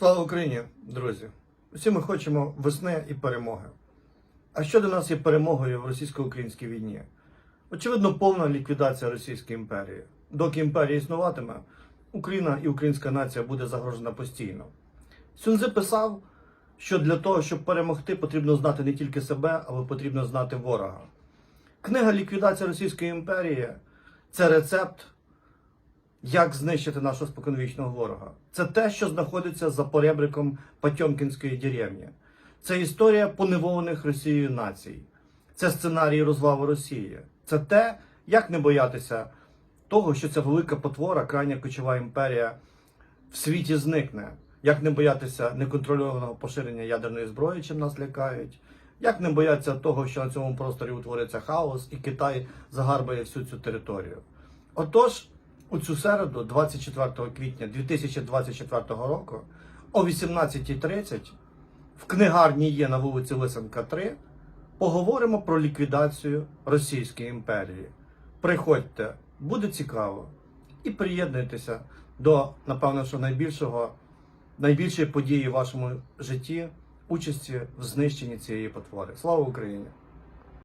Слава Україні, друзі! Всі ми хочемо весни і перемоги. А що для нас є перемогою в російсько-українській війні? Очевидно, повна ліквідація Російської імперії. Доки імперія існуватиме, Україна і українська нація буде загрожена постійно. Сюнзи писав, що для того, щоб перемогти, потрібно знати не тільки себе, але потрібно знати ворога. Книга Ліквідація Російської імперії це рецепт як знищити нашого споконвічного ворога. Це те, що знаходиться за поребриком Потьомкінської деревні. Це історія поневолених Росією націй. Це сценарій розвалу Росії. Це те, як не боятися того, що ця велика потвора, крайня кочова імперія в світі зникне. Як не боятися неконтрольованого поширення ядерної зброї, чим нас лякають. Як не боятися того, що на цьому просторі утвориться хаос, і Китай загарбає всю цю територію. Отож, у цю середу, 24 квітня 2024 року, о 18.30 в книгарні є на вулиці Лисенка 3 поговоримо про ліквідацію Російської імперії. Приходьте, буде цікаво. І приєднуйтеся до, напевно, що найбільшого, найбільшої події в вашому житті участі в знищенні цієї потвори. Слава Україні!